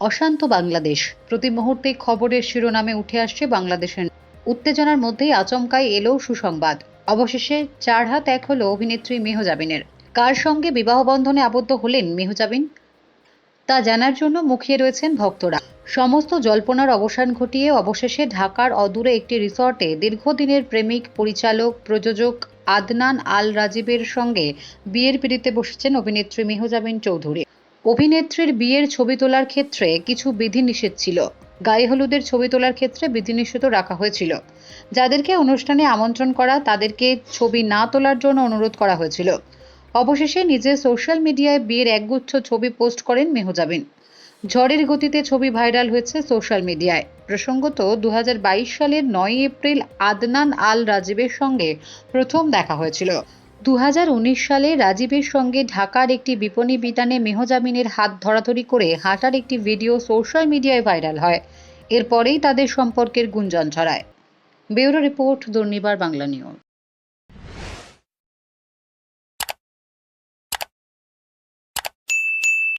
অশান্ত বাংলাদেশ। প্রতি মুহূর্তে খবরের শিরোনামে উঠে আসছে বাংলাদেশের উত্তেজনার মধ্যেই আচমকাই এলো সুসংবাদ। অবশেষে চার হাত এক হলো অভিনেত্রী মেহজাবিনের। কার সঙ্গে বিবাহ বন্ধনে আবদ্ধ হলেন মেহজাবিন? তা জানার জন্য মুখিয়ে রয়েছেন ভক্তরা। সমস্ত জল্পনার অবসান ঘটিয়ে অবশেষে ঢাকার অদূরে একটি রিসর্টে দীর্ঘদিনের প্রেমিক পরিচালক, প্রযোজক আদনান আল রাজীবের সঙ্গে বিয়ের পিড়িতে বসেছেন অভিনেত্রী মেহজাবিন চৌধুরী। অভিনেত্রীর বিয়ের ছবি তোলার ক্ষেত্রে কিছু বিধিনিষেধ ছিল। গায়ে হলুদের ছবি তোলার ক্ষেত্রে বিধিনিষেধ রাখা হয়েছিল। যাদেরকে অনুষ্ঠানে আমন্ত্রণ করা, তাদেরকে ছবি না তোলার জন্য অনুরোধ করা হয়েছিল। অবশেষে নিজের সোশ্যাল মিডিয়ায় বিয়ের একগুচ্ছ ছবি পোস্ট করেন মেহজাবিন। ঝড়ের গতিতে ছবি ভাইরাল হয়েছে সোশ্যাল মিডিয়ায়। প্রসঙ্গত দু হাজার বাইশ সালের নয় এপ্রিল আদনান আল রাজীবের সঙ্গে প্রথম দেখা হয়েছিল। দু হাজার উনিশ সালে রাজীবের সঙ্গে ঢাকার একটি বিপণী বিতানে মেহজামিনের হাত ধরাধরি করে হাঁটার একটি ভিডিও সোশ্যাল মিডিয়ায় ভাইরাল হয়। এরপরেই তাদের সম্পর্কের গুঞ্জন ছড়ায়। Bureau report Durnibar Bangla news.